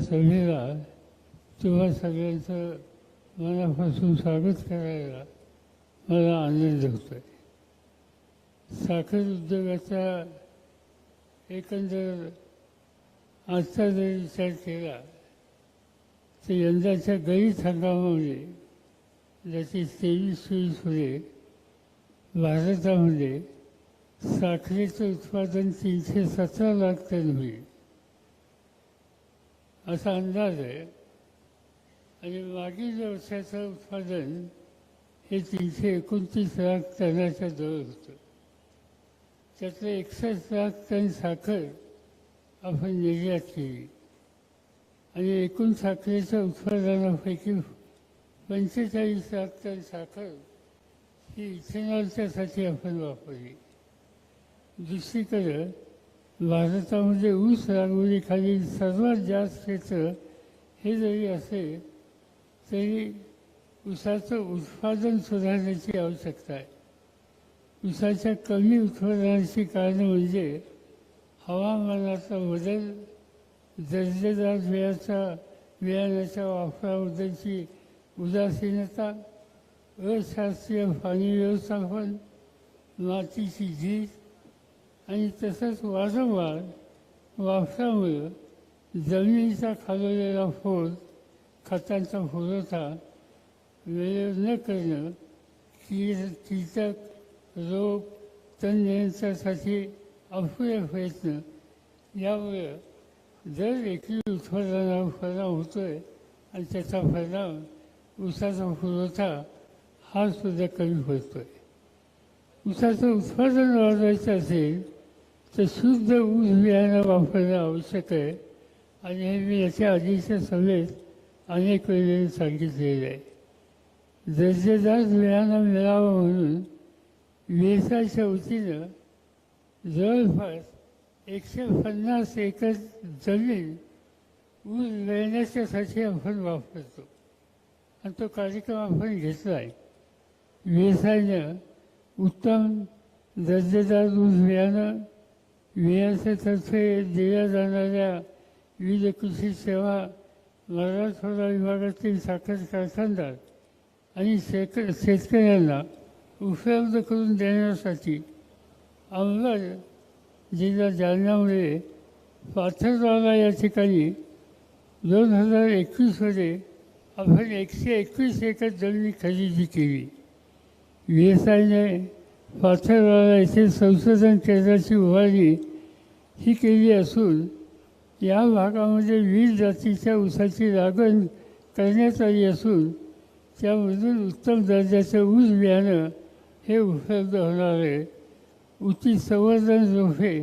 सभेला किंवा सगळ्यांचं मनापासून स्वागत करायला मला आनंद होतो आहे साखर उद्योगाचा एकंदर आजचा जर विचार केला तर यंदाच्या गळीत हंगामामध्ये ज्याची तेवीस चोवीसमध्ये भारतामध्ये साखरेचं उत्पादन तीनशे सतरा लाख टन होईल. असा अंदाज आहे. आणि मागील वर्षाचं उत्पादन हे तीनशे एकोणतीस लाख टनाच्या जवळ होतं. त्यातलं एकसष्ट लाख टन साखर आपण निर्यात केली. आणि एकूण साखरेच्या उत्पादनापैकी पंचेचाळीस लाख टन साखर ही इथेनॉलच्यासाठी आपण वापरली. दुसरीकडं भारतामध्ये ऊस लागवडीखाली सर्वात जास्त क्षेत्र हे जरी असेल तरी ऊसाचं उत्पादन सुधारण्याची आवश्यकता आहे. ऊसाच्या कमी उत्पादनाची कारणं म्हणजे हवामानाचा बदल दर्जेदार वेळाचा बियाण्याच्या वापराबद्दलची उदासीनता अशास्त्रीय पाणी व्यवस्थापन मातीची झीज आणि तसंच वारंवार वापरामुळं जमिनीचा खालवलेला फोड खतांचा पुरवठा वेळेवर न करणं कीड कीटक रोग तण नियंत्रणासाठी अपुरे प्रयत्न यामुळं दर एकरी उत्पादनावर परिणाम होतो आहे आणि त्याचा परिणाम ऊसाचा पुरवठा हा सुद्धा कमी होतो आहे ऊसाचं उत्पादन वाढवायचं असेल तर शुद्ध ऊस बियाणं वापरणं आवश्यक आहे. आणि हे मी याच्या आधीच्या सभेत अनेक वेळेने सांगितलेलं आहे. दर्जेदार बियाणं मिळावं म्हणून वेसाच्या वतीनं जवळपास एकशे पन्नास एकर जमीन ऊस मिळण्याच्यासाठी आपण वापरतो. आणि तो कार्यक्रम आपण घेतला आहे. व्यवसायानं उत्तम दर्जेदार ऊस बियाणं वियासातर्फे दिल्या जाणाऱ्या विविध कृषी सेवा मराठवाडा विभागातील साखर कारखानदार आणि शेक शेतकऱ्यांना उपलब्ध करून देण्यासाठी अंबड जिल्हा जालन्यामुळे पाथरवाला या ठिकाणी दोन हजार एकवीसमध्ये आपण एकशे एकवीस एकर जमीन खरेदी केली. व्ही एस आयने पाथरवाला येथे संशोधन केंद्राची उभारणी ही केली असून या भागामध्ये विविध जातीच्या ऊसाची लागण करण्यात आली असून त्यामधून उत्तम दर्जाचं ऊस बियाणं हे उपलब्ध होणार आहे. उचित संवर्धन रोफे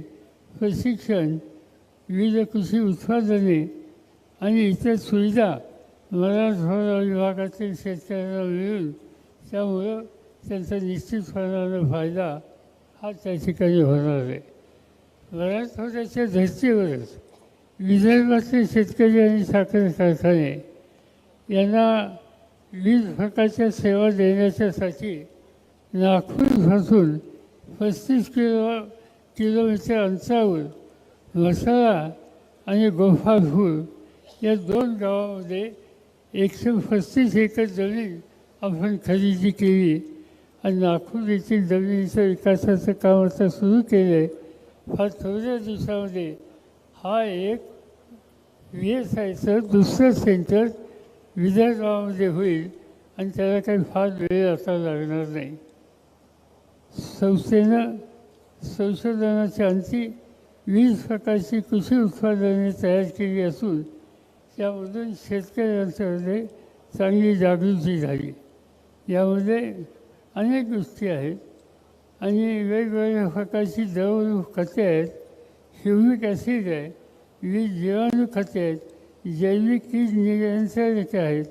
प्रशिक्षण विविध कृषी उत्पादने आणि इतर सुविधा मराठवाडा विभागातील शेतकऱ्यांना मिळून त्यामुळं त्यांचा निश्चितपणानं फायदा हा त्या ठिकाणी होणार आहे. मराठवाड्याच्या धर्तीवरच विदर्भातील शेतकरी आणि साखर कारखाने यांना वीज प्रकारच्या सेवा देण्याच्यासाठी नागपूरपासून पस्तीस किलो किलोमीटर अंतरावर मसाला आणि गोपाळपूर या दोन गावामध्ये एकशे पस्तीस एकर जमीन आपण खरेदी केली आणि नागपूर येथील जमिनीच्या विकासाचं काम आता सुरू केलं आहे फार थोड्या दिवसामध्ये हा एक व्ही एस आयचं दुसरं सेंटर विदर्भामध्ये होईल आणि त्याला काही फार वेळ आता लागणार नाही। संस्थेनं संशोधनाच्या अंती वीस प्रकारची कृषी उत्पादने तयार केली असून त्यामधून शेतकऱ्यांच्यामध्ये चांगली जागृती झाली यामध्ये अनेक गोष्टी आहेत आणि वेगवेगळ्या प्रकारची द्रवरूप खते आहेत ह्युमिक ॲसिड आहे विविध जीवाणू खते आहेत जैविक कीड नियंत्रणाचे आहेत.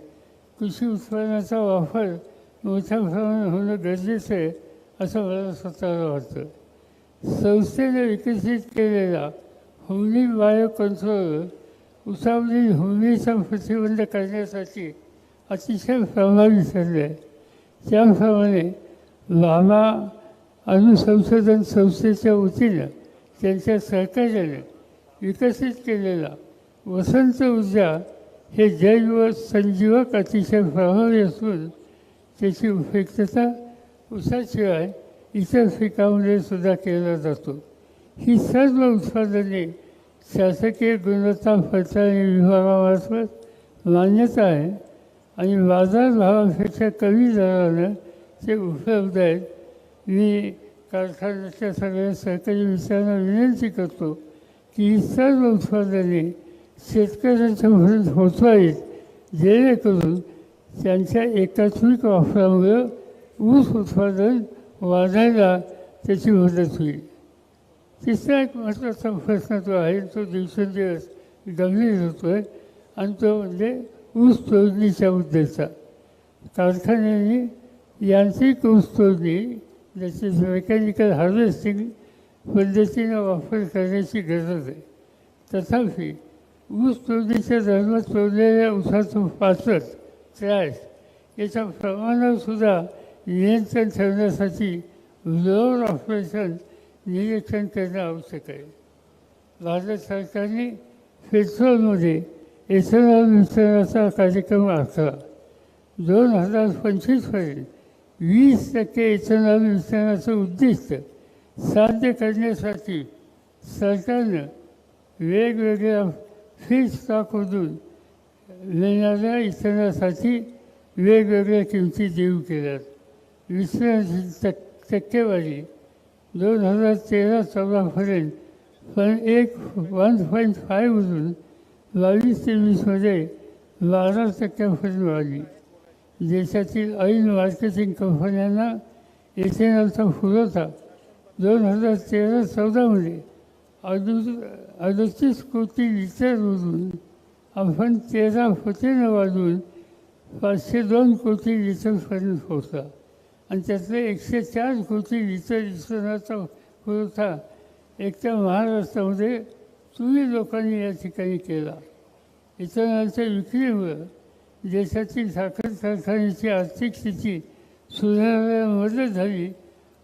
कृषी उत्पादनाचा वापर मोठ्या प्रमाणात होणं गरजेचं आहे असं मला स्वतःला वाटतं. संस्थेने विकसित केलेला होमली बायो कंट्रोल उसावरील होमलीचा प्रतिबंध करण्यासाठी अतिशय प्रभावी ठरले आहे त्याप्रमाणे लामा अणुसंशोधन संस्थेच्या वतीनं त्यांच्या सहकार्याने विकसित केलेला वसंत ऊर्जा हे जैव संजीवक अतिशय प्रभावी असून त्याची उपयुक्तता ऊसाशिवाय इतर पिकामध्ये सुद्धा केला जातो. ही सर्व उत्पादने शासकीय गुणवत्ता पडताळणी विभागामार्फत मान्यता आहे आणि बाजारभावापेक्षा कमी दरानं ते उपलब्ध आहेत मी कारखान्याच्या सगळ्या सहकारी मित्रांना विनंती करतो की ही सर्व उत्पादने शेतकऱ्यांच्या भरत होत आहेत जेणेकरून त्यांच्या एकात्मिक वापरामुळं ऊस उत्पादन वाढायला त्याची मदत होईल. तिसरा एक महत्त्वाचा प्रश्न जो आहे तो दिवसेंदिवस गंभीर होतो आहे आणि तो म्हणजे ऊस तोडणीच्या मुद्द्याचा. कारखान्यांनी यांत्रिक ऊस तोडणी ज्याची मेकॅनिकल हार्वेस्टिंग पद्धतीनं वापर करण्याची गरज आहे तथापि ऊस तोडणीच्या दरम्यान तोडलेल्या ऊसाचं पाचट त्रास याच्या प्रमाणावर सुद्धा नियंत्रण ठेवण्यासाठी लोअर ऑपरेशन निरीक्षण करणं आवश्यक आहे भारत सरकारने पेट्रोलमध्ये एथेनॉल मिश्रणाचा कार्यक्रम आखला दोन हजार पंचवीसपर्यंत वीस टक्के इथेनॉल मिश्रणाचं उद्दिष्ट साध्य करण्यासाठी सरकारनं वेगवेगळ्या फीड स्टॉकमधून मिळणाऱ्या इथेनॉलसाठी वेगवेगळ्या किमती देऊ केल्यात. मिश्रणाची टक टक्केवारी दोन हजार तेरा चौदापर्यंत पण एक वन पॉईंट फायवरून बावीस ते वीसमध्ये बारा टक्क्यापर्यंत वाढली. देशातील ऑइल मार्केटिंग कंपन्यांना इथेनॉलचा पुरवठा दोन हजार तेरा चौदामध्ये अडु अडतीस कोटी लिटरवरून आपण तेरा पटीनं वाजून पाचशे दोन कोटी लिटरपर्यंत पोहोचला. आणि त्यातले एकशे चार कोटी लिटर इथेनॉलचा पुरवठा एकट्या महाराष्ट्रामध्ये तुम्ही लोकांनी या ठिकाणी केला. इथेनॉलच्या विक्रीमुळं देशातील साखर कारखान्याची आर्थिक स्थिती सुधारायला मदत झाली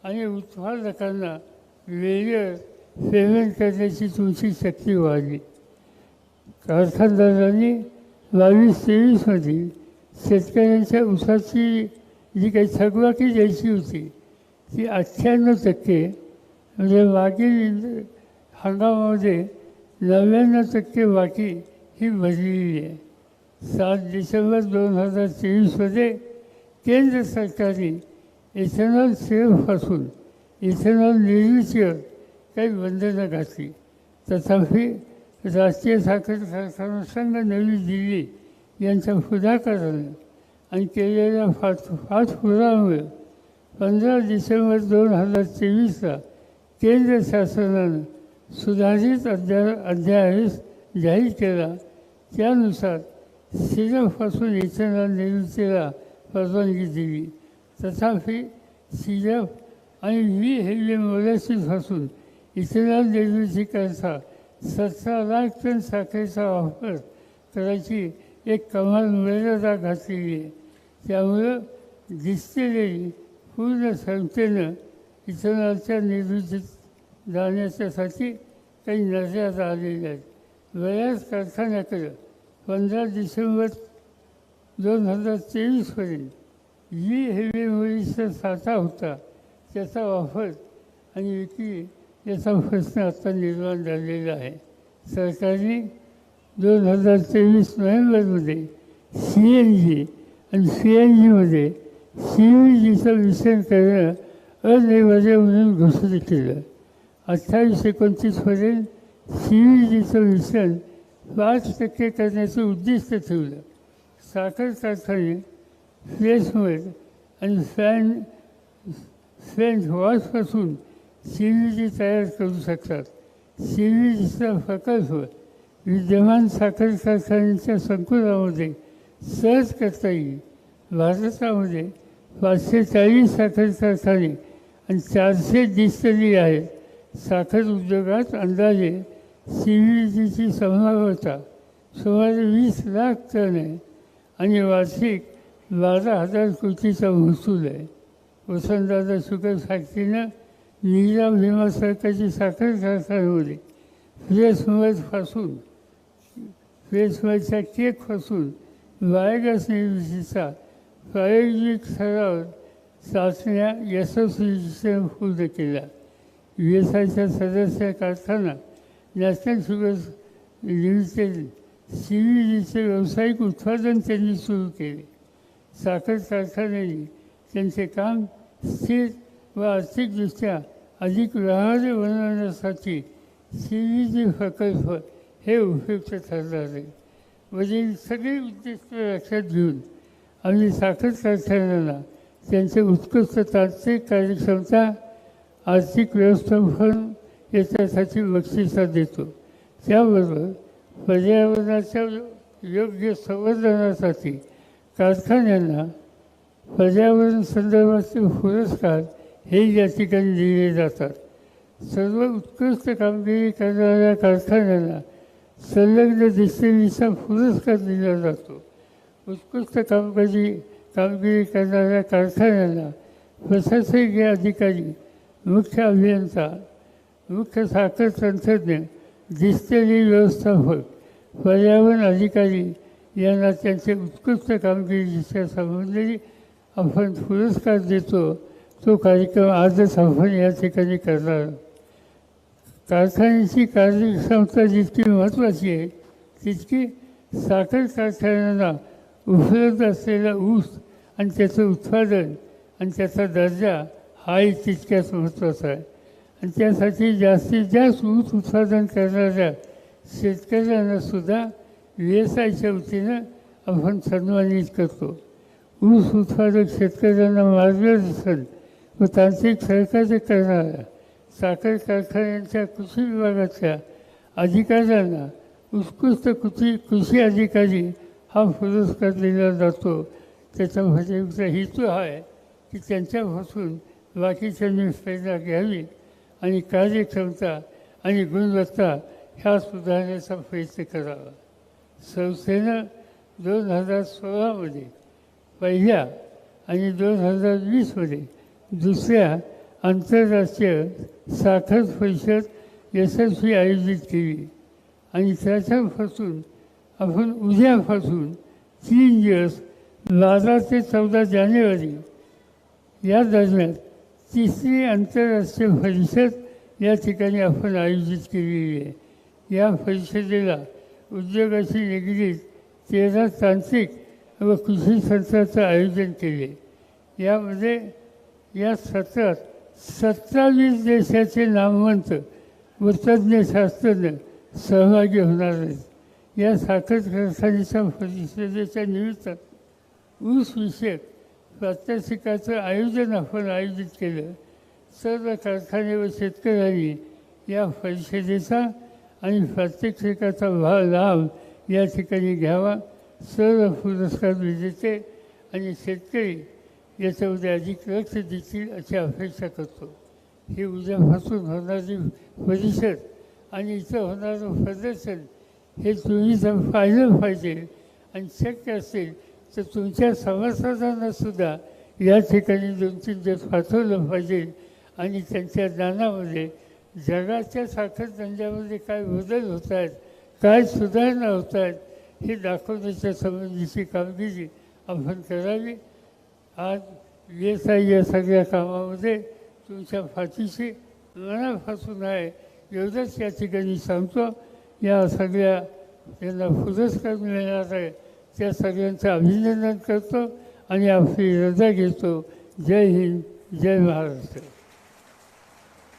आणि उत्पादकांना वेळेवर पेमेंट करण्याची तुमची शक्ती वाढली. कारखानदारांनी बावीस तेवीसमध्ये शेतकऱ्यांच्या ऊसाची जी काही थकबाकी द्यायची होती ती अठ्ठ्याण्णव टक्के म्हणजे मागील हंगामामध्ये नव्याण्णव टक्के बाकी ही भरलेली आहे. सात डिसेंबर दोन हजार तेवीसमध्ये केंद्र सरकारने इथेनॉल सेवपासून इथेनॉल निर्मितीवर काही बंधनं घातली. तथापि राष्ट्रीय साखर कारखाना संघ नवी दिल्ली यांच्या पुढाकारानं आणि केलेल्या फाट फाटपुरामुळे पंधरा डिसेंबर दोन हजार तेवीसला केंद्र शासनानं सुधारित अध्याय अध्यादेश जाहीर केला. त्यानुसार सिरपपासून इथेनॉल निर्मितीला परवानगी दिली तथापि सिरप आणि व्ही हेवी मोलॅसिसपासून इथेनॉल निर्मितीकरता सतरा लाख टन साखरेचा वापर करायची एक कमाल मर्यादा घातलेली आहे त्यामुळं डिस्टिलरी पूर्ण क्षमतेनं इथेनॉलच्या निर्मितीत जाण्याच्यासाठी काही मर्यादा आलेल्या आहेत बऱ्याच कारखान्याकडं पंधरा डिसेंबर दोन हजार तेवीसपर्यंत जी हेवी मुलीचा साठा होता त्याचा वापर आणि विक्री याचा प्रश्न आता निर्माण झालेला आहे. सरकारने दोन हजार तेवीस नोव्हेंबरमध्ये सी एन जी आणि सी एन जीमध्ये सी एन जीचं मिश्रण करणं अनिवार्य म्हणून घोषित केलं. अठ्ठावीस एकोणतीसपर्यंत सी एन जीचं मिश्रण पाच टक्के करण्याचं उद्दिष्ट ठेवलं. साखर कारखाने फ्लेशमेड आणि फॅन फॅन वॉशपासून सी तयार करू शकतात. सी प्रकल्प विद्यमान साखर कारखान्यांच्या संकुलामध्ये सहज करता येईल. भारतामध्ये पाचशे चाळीस साखर कारखाने आणि चारशे डिस्टरी आहेत. साखर उद्योगात अंदाजे सी व्ही जीची संभाव्यता सुमारे वीस लाख टन आहे आणि वार्षिक बारा हजार कोटीचा महसूल आहे. वसंतदादा शुगर फॅक्टरीनं निजाम भीमा सरकारची साखर कारखान्यामध्ये फ्रेश मधपासून क्रिसमसच्या केकपासून बायोगॅस निर्मितीचा प्रायोगिक स्तरावर चाचण्या यशस्वी पूर्ण केल्या यू सदस्य कारखाना national sugars limited C V व्यावसायिक उत्पादन त्यांनी सुरू केले. साखर कारखान्याने त्यांचे काम स्थिर व आर्थिकदृष्ट्या अधिक व्यवहार्य बनवण्यासाठी सी जी प्रकल्प हे उपयुक्त ठरणार. आहे वरील सगळे उद्दिष्ट लक्षात घेऊन आम्ही साखर कारखान्यांना त्यांचे उत्कृष्ट तांत्रिक कार्यक्षमता आर्थिक व्यवस्थापन याच्यासाठी बक्षिसा देतो. त्याबरोबर पर्यावरणाच्या योग्य संवर्धनासाठी कारखान्यांना पर्यावरण संदर्भाचे पुरस्कार हे या ठिकाणी दिले जातात. सर्व उत्कृष्ट कामगिरी करणाऱ्या कारखान्यांना संलग्न डिस्टिलीचा पुरस्कार दिला जातो. उत्कृष्ट कामगिरी कामगिरी करणाऱ्या कारखान्यांना प्रशासकीय अधिकारी मुख्य अभियंता मुख्य साखर तंत्रज्ञ डिस्टरी व्यवस्थापक पर्यावरण अधिकारी यांना त्यांचे उत्कृष्ट कामगिरीच्या संबंधी आपण पुरस्कार देतो. तो कार्यक्रम आजच आपण या ठिकाणी करणार. कारखान्याची कार्यक्षमता जितकी महत्त्वाची आहे तितकी साखर कारखान्यांना उपलब्ध असलेला ऊस आणि त्याचं उत्पादन आणि त्याचा दर्जा हाही तितक्याच महत्त्वाचा आहे. आणि त्यासाठी जास्तीत जास्त ऊस उत्पादन करणाऱ्या शेतकऱ्यांनासुद्धा व्ही एस आयच्या वतीनं आपण सन्मानित करतो. ऊस उत्पादक शेतकऱ्यांना मार्गदर्शन व तांत्रिक सहकार्य करणाऱ्या साखर कारखान्यांच्या कृषी विभागाच्या अधिकाऱ्यांना उत्कृष्ट कृषी कृषी अधिकारी हा पुरस्कार दिला जातो. त्याचा म्हणजे हेतू हा आहे की त्यांच्यापासून बाकीच्यांनी प्रेरणा घ्यावी. आणि कार्यक्षमता आणि गुणवत्ता ह्या सुधारण्याचा प्रयत्न करावा. संस्थेनं दोन हजार सोळामध्ये पहिल्या आणि दोन हजार वीसमध्ये दुसऱ्या आंतरराष्ट्रीय साखर परिषद यशस्वी आयोजित केली. आणि त्याच्यापासून आपण उद्यापासून तीन दिवस बारा ते चौदा जानेवारी या दरम्यान तिसरी आंतरराष्ट्रीय परिषद या ठिकाणी आपण आयोजित केलेली आहे. या परिषदेला उद्योगाशी निगडीत तेरा तांत्रिक व कृषी सत्राचं आयोजन केले. यामध्ये या सत्रात सत्तावीस देशाचे नामवंत व तज्ज्ञ शास्त्रज्ञ सहभागी होणार आहेत. या साखर कारखान्याच्या परिषदेच्या निमित्त ऊस विषयक प्रात्यक्षिकाचं आयोजन आपण आयोजित केलं. सर्व कारखाने व शेतकऱ्यांनी या परिषदेचा आणि प्रात्यक्षिकाचा भाव लाभ या ठिकाणी घ्यावा. सर्व पुरस्कार विजेते आणि शेतकरी याच्यामध्ये अधिक लक्ष देतील अशी अपेक्षा करतो. ही उद्यापासून होणारी परिषद आणि इथं होणारं प्रदर्शन हे तुम्ही जर पाहिलं पाहिजे आणि शक्य असेल तर तुमच्या सभासदांना सुद्धा या ठिकाणी दोन तीन दिवस पाठवलं पाहिजे आणि त्यांच्या ज्ञानामध्ये जगाच्या साखर त्यांच्यामध्ये काय बदल होत आहेत काय सुधारणा होत आहेत हे दाखवण्याच्या संबंधीची कामगिरी आपण करावी. आज व्ही आय या सगळ्या कामामध्ये तुमच्या फाशीशी मनापासून आहे. एवढंच या ठिकाणी सांगतो. या सगळ्या त्यांना पुरस्कार मिळणार आहे. त्या सगळ्यांचं अभिनंदन करतो आणि आपली रजा घेतो. जय हिंद जय महाराष्ट्र.